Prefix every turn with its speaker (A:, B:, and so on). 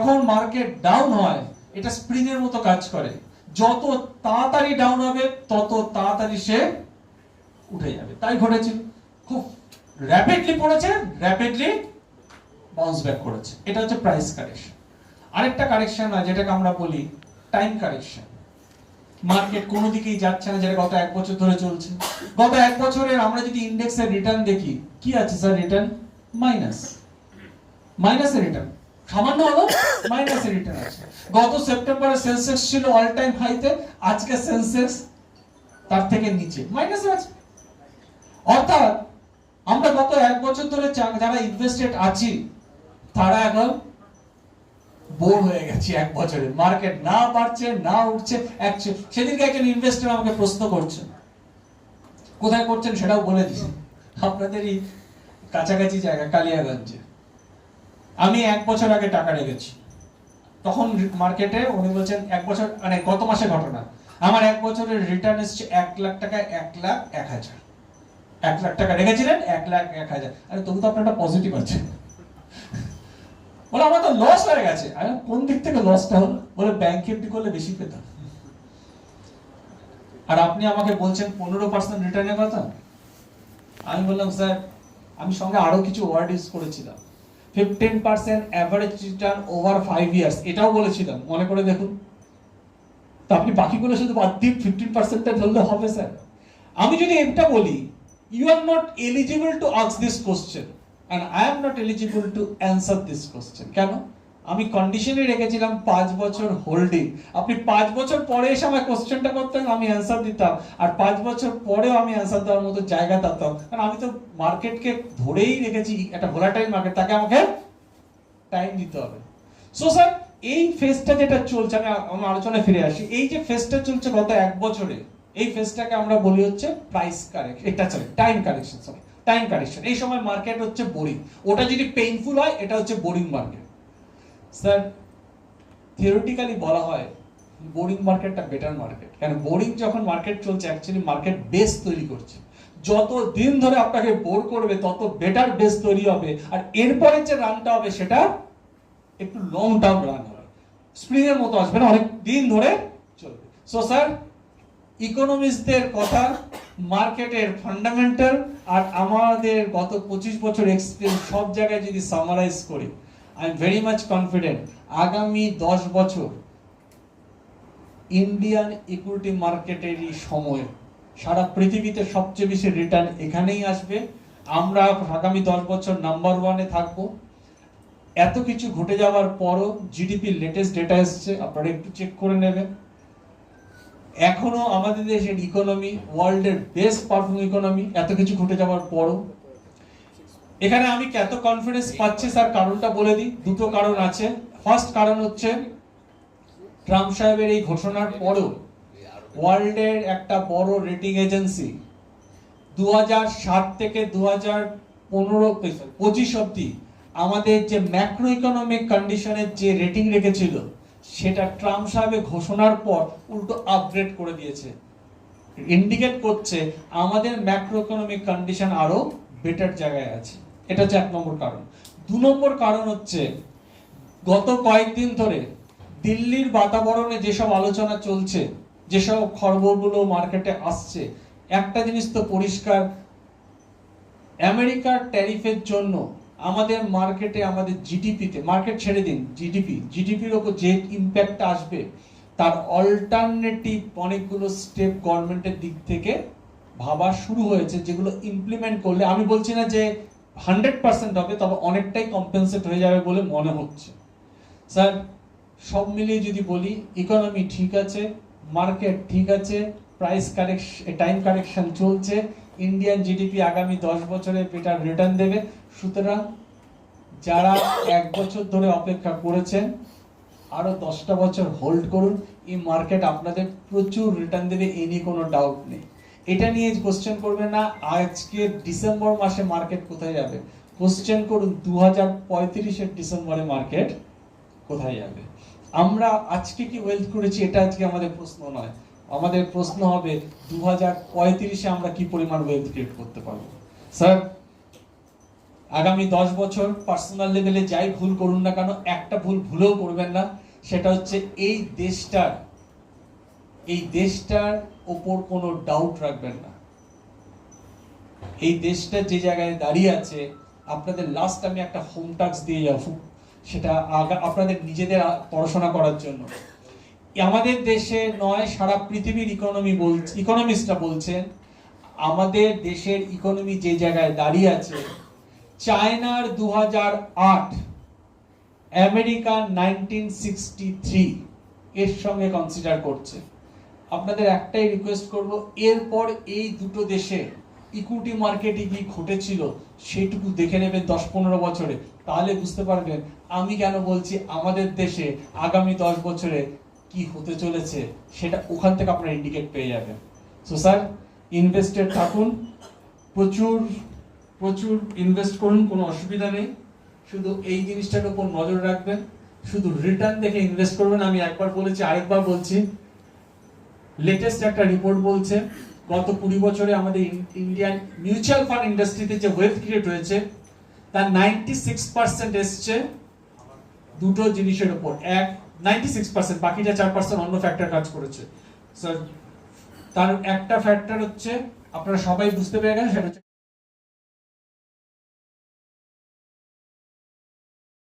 A: যখন market down হয়, এটা স্প্রিং এর মতো কাজ করে। যত তাড়াতাড়ি ডাউন হবে, তত তাড়াতাড়ি সে উঠে যাবে। তাই ঘটেছিল খুব র্যাপিডলি পড়েছে র্যাপিডলি বাউন্স ব্যাক করেছে। এটা হচ্ছে প্রাইস কারেকশন আরেকটা কারেকশন হয়, যেটাকে আমরা বলি টাইম কারেকশন মার্কেট কোনো দিকেই যাচ্ছে না, যেটা গত এক বছর ধরে চলছে। গত এক বছরের আমরা যদি ইন্ডেক্সের রিটার্ন দেখি, কি আছে স্যার রিটার্ন মাইনাস মাইনাসের রিটার্ন সামান্য হলো মাইনাসের রিটার্ন আছে। গত সেপ্টেম্বরে সেন্সেক্স ছিল অল টাইম হাইতে আজকে সেন্সেক্স তার থেকে নিচে মাইনাসে আছে। অর্থাৎ, আমরা গত এক বছর ধরে যারা ইনভেস্টেড আছি, তারা এখন বোর হয়ে গেছি এক বছরে। মার্কেট না বাড়ছে, না উঠছে সেদিনকে একজন ইনভেস্টর আমাকে প্রশ্ন করছে। কোথায় করছেন সেটাও বলে দিচ্ছি আপনাদেরই কাছাকাছি জায়গা, কালিয়াগঞ্জে। আমি এক বছর আগে টাকা রেখেছি। তখন মার্কেটে উনি বলছেন, এক বছর মানে গত মাসে ঘটনা। আমার এক বছরের রিটার্ন এসছে এক লাখ টাকা এক লাখ এক হাজার। এক লাখ টাকা রেখেছিলেন, এক লাখ এক হাজার। আরে তবু তো আপনার পজিটিভ আছে। বলে, আমার তো লস হয়ে গেছে। আরে, কোন দিক থেকে লসটা হলো? বলে ব্যাংক এফডি করলে বেশি পেতাম। আর আপনি আমাকে বলছেন, পনেরো পার্সেন্ট রিটার্নের কথা? আমি বললাম, স্যার, আমি সঙ্গে আরও কিছু ওয়ার্ড ইউজ করেছিলাম। Fifteen percent average return over five years এটাও বলেছিলাম, মনে করে দেখুন। তো আপনি বাকিগুলো শুধু বাদ দিয়ে ফিফটিন পার্সেন্টটা ধরলে হবে, স্যার। আমি যদি এটা বলি you are not eligible to ask this question and I am not eligible to answer this question কেন? আমি কন্ডিশনে রেখেছিলাম পাঁচ বছর হোল্ডিং আপনি পাঁচ বছর পরে এসে আমার কোশ্চেনটা করতেন, আমি অ্যান্সার দিতাম। আর পাঁচ বছর পরেও আমি অ্যান্সার দেওয়ার মতো জায়গা পেতাম কারণ আমি তো মার্কেটকে ধরেই রেখেছি, একটা ভোলাটাইল মার্কেট তাকে আমাকে টাইম দিতে হবে। সো স্যার এই ফেজটা যেটা চলছে, আমি আমার আলোচনায় ফিরে আসি। এই যে ফেজটা চলছে গত এক বছরে, এই ফেজটাকে আমরা বলি হচ্ছে প্রাইস কারেকশন এটা sorry time correction sorry time correction এই সময় মার্কেট হচ্ছে বোরিং ওটা যদি পেইনফুল হয়, এটা হচ্ছে বোরিং মার্কেট স্যার থিওরিটিক্যালি বলা হয় বোরিং মার্কেটটা বেটার মার্কেট কেন? বোরিং যখন মার্কেট চলছে অ্যাকচুয়ালি মার্কেট বেস তৈরি করছে। যত দিন ধরে আপনাকে বোর করবে, তত বেটার বেস তৈরি হবে। আর এরপরে যে রানটা হবে, সেটা একটু লং টার্ম রান হবে। স্প্রিং এর মতো আসবে না, অনেক দিন ধরে চলবে। সো স্যার ইকোনমিস্টদের কথা মার্কেটের ফান্ডামেন্টাল আর আমাদের গত পঁচিশ বছর এক্সপিরিয়েন্স সব জায়গায় যদি সামারাইজ করি I am very much confident আগামী দশ বছর ইন্ডিয়ান ইকুইটি মার্কেটেরই সময় সারা পৃথিবীতে সবচেয়ে বেশি রিটার্ন এখানেই আসবে। আমরা আগামী দশ বছর নাম্বার ওয়ানে থাকব। এত কিছু ঘটে যাওয়ার পরও জিডিপি লেটেস্ট ডেটা এসছে, আপনারা একটু চেক করে নেবেন। এখনও আমাদের দেশের ইকোনমি ওয়ার্ল্ডের বেস্ট পারফর্মিং ইকোনমি এত কিছু ঘটে যাওয়ার পরও এখানে আমি এত কনফিডেন্স পাচ্ছি, স্যার? কারণটা বলে দিই। দুটো কারণ আছে। ফার্স্ট কারণ হচ্ছে ট্রাম্প সাহেবের এই ঘোষণার পরও ওয়ার্ল্ডের একটা বড় রেটিং এজেন্সি দু থেকে দু হাজার পনেরো পঁচিশ অব্দি আমাদের যে ম্যাক্রো ইকোনমিক কন্ডিশনের যে রেটিং রেখেছিল, সেটা ট্রাম্প সাহেবের ঘোষণার পর উল্টো আপগ্রেড করে দিয়েছে। ইন্ডিকেট করছে, আমাদের ম্যাক্রো ইকোনমিক কন্ডিশন আরও বেটার জায়গায় আছে। এটা হচ্ছে এক নম্বর কারণ। দু নম্বর কারণ হচ্ছে, গত কয়েকদিন ধরে দিল্লির বাতাবরণে যেসব আলোচনা চলছে, যেসব খবরগুলো মার্কেটে আসছে, একটা জিনিস তো পরিষ্কার, আমেরিকার ট্যারিফের জন্য আমাদের মার্কেটে, আমাদের জিডিপিতে, মার্কেট ছেড়ে দিন, জিডিপি, জিডিপির ওপর যে ইম্প্যাক্ট আসবে, তার অল্টারনেটিভ অনেকগুলো স্টেপ গভর্নমেন্টের দিক থেকে ভাবা শুরু হয়েছে, যেগুলো ইমপ্লিমেন্ট করলে, আমি বলছি না যে হান্ড্রেড পার্সেন্ট হবে, তবে অনেকটাই কম্পেনসেট হয়ে যাবে বলে মনে হচ্ছে। স্যার, সব মিলিয়ে যদি বলি ইকোনমি ঠিক আছে মার্কেট ঠিক আছে প্রাইস কারেকশন টাইম কারেকশন চলছে ইন্ডিয়ান জিডিপি আগামী দশ বছরে বেটার রিটার্ন দেবে। সুতরাং যারা এক বছর ধরে অপেক্ষা করেছেন, আরও দশটা বছর হোল্ড করুন, এই মার্কেট আপনাদের প্রচুর রিটার্ন দেবে, এ নিয়ে কোনো ডাউট নেই। এটা নিয়ে কোশ্চেন করবে না, আজকে ডিসেম্বর মাসে মার্কেট কোথায় যাবে? কোশ্চেন করুন দু হাজার ডিসেম্বরে মার্কেট কোথায় যাবে? আমরা আজকে কি ওয়েলথ করেছি, এটা আজকে আমাদের প্রশ্ন নয়। আমাদের প্রশ্ন হবে দু হাজার পঁয়ত্রিশে আমরা কি পরিমাণ ওয়েলথ ক্রিয়েট করতে পারব? স্যার আগামী দশ বছর পার্সোনাল লেভেলে যাই ভুল করুন না কেন, একটা ভুল ভুলেও করবেন না, সেটা হচ্ছে এই দেশটার এই দেশটার ওপর কোনো ডাউট রাখবেন না। এই দেশটা যে জায়গায় দাঁড়িয়ে আছে, আপনাদের লাস্ট আমি একটা হোম টাক্স দিয়ে যাব, সেটা আপনাদের নিজেদের পড়াশোনা করার জন্য। আমাদের দেশে নয়, সারা পৃথিবীর ইকোনমি বলছে ইকোনমিস্টরা বলছেন, আমাদের দেশের ইকোনমি যে জায়গায় দাঁড়িয়ে আছে, চায়নার দু আট, আমেরিকার নাইনটিন সিক্সটি থ্রি এর সঙ্গে কনসিডার করছে। আপনাদের একটাই রিকোয়েস্ট করব, এরপর এই দুটো দেশে ইকুইটি মার্কেটে কি ঘটেছিল, সেটুকু দেখে নেবেন দশ পনেরো বছরে। তাহলে বুঝতে পারবেন আমি কেন বলছি আমাদের দেশে আগামী দশ বছরে কি হতে চলেছে, সেটা ওখান থেকে আপনারা ইন্ডিকেট পেয়ে যাবেন। সো স্যার ইনভেস্টেড থাকুন, প্রচুর প্রচুর ইনভেস্ট করুন, কোনো অসুবিধা নেই। শুধু এই জিনিসটার উপর নজর রাখবেন, শুধু রিটার্ন দেখে ইনভেস্ট করবেন, আমি একবার বলেছি, আরেকবার বলছি লেটেস্ট একটা রিপোর্ট বলছে, গত কুড়ি বছরে আমাদের ইন্ডিয়ান মিউচুয়াল ফান্ড ইন্ডাস্ট্রিতে যে ওয়েলথ ক্রিয়েট হয়েছে, তার নাইনটি সিক্স পার্সেন্ট এসছে দুটো জিনিসের উপর। এক নাইনটি সিক্স পার্সেন্ট বাকিটা চার পার্সেন্ট অন্য ফ্যাক্টর কাজ করেছে। স্যার তার একটা ফ্যাক্টর হচ্ছে, আপনারা সবাই বুঝতে পেরে গেছেন, সেটা হচ্ছে